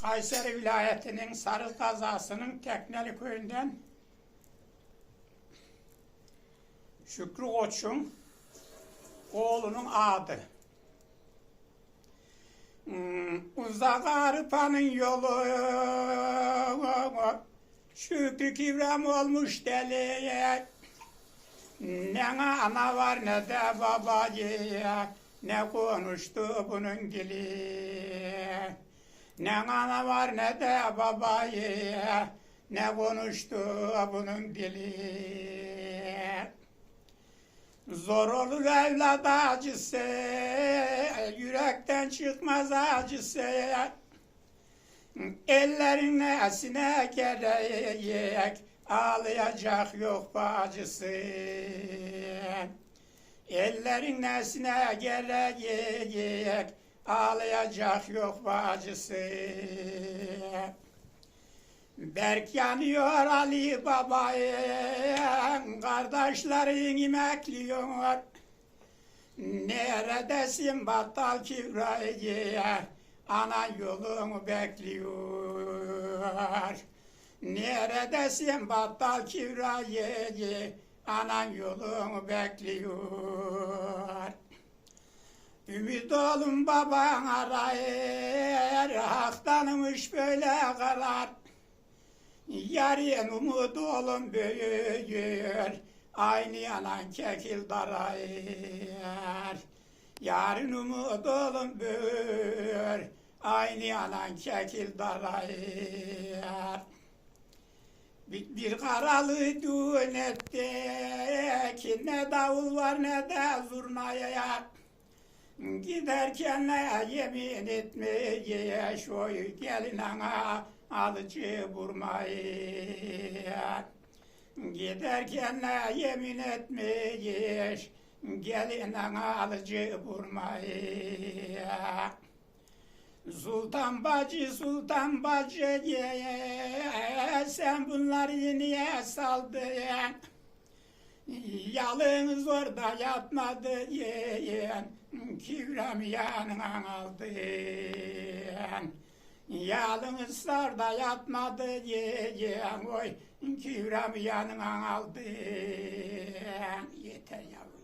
Kayseri vilayetinin Sarı kazasının Tekneli köyünden Şükrü Koç'un oğlunun adı. Hmm, uzak arpanın yolu. Şükrü kivrem olmuş deli Ne ana var ne de babacı Ne konuştu bunun dili Ne ana var ne de babayı Ne konuştu bunun dili Zor olur evlat acısı, yürekten çıkmaz acısı. Ellerin nesine gerek, ağlayacak yok bacısı. Ellerin nesine gerek, ağlayacak yok bacısı. Berk yanıyor Ali Baba'yı, kardeşlerin imekliyor. Neredesin battal kibrayı, ana yolunu bekliyor. Neredesin battal kibrayı, anan yolunu bekliyor. Ümit olun baban arayır, haktanmış böyle karar. Yarın umut olun büyür, aynı yanan kekil darayır. Yarın umut olun büyür, aynı yanan kekil darayır. Bir, bir karalı düğün ettik, ne davul var ne de zurnaya. Giderken yemin etmeye şoy gelin ana alıcı vurmayı. Giderken yemin etmeye gelin ana alıcı vurmayı. Sultan bacı, sultan bacı ye, sen bunları niye saldın? Yalnız orada yatmadı yeğen, kivrem yanına aldın. Yalnız orada yatmadı yeğen, oy kivrem yanına aldın. Yeter yavrum.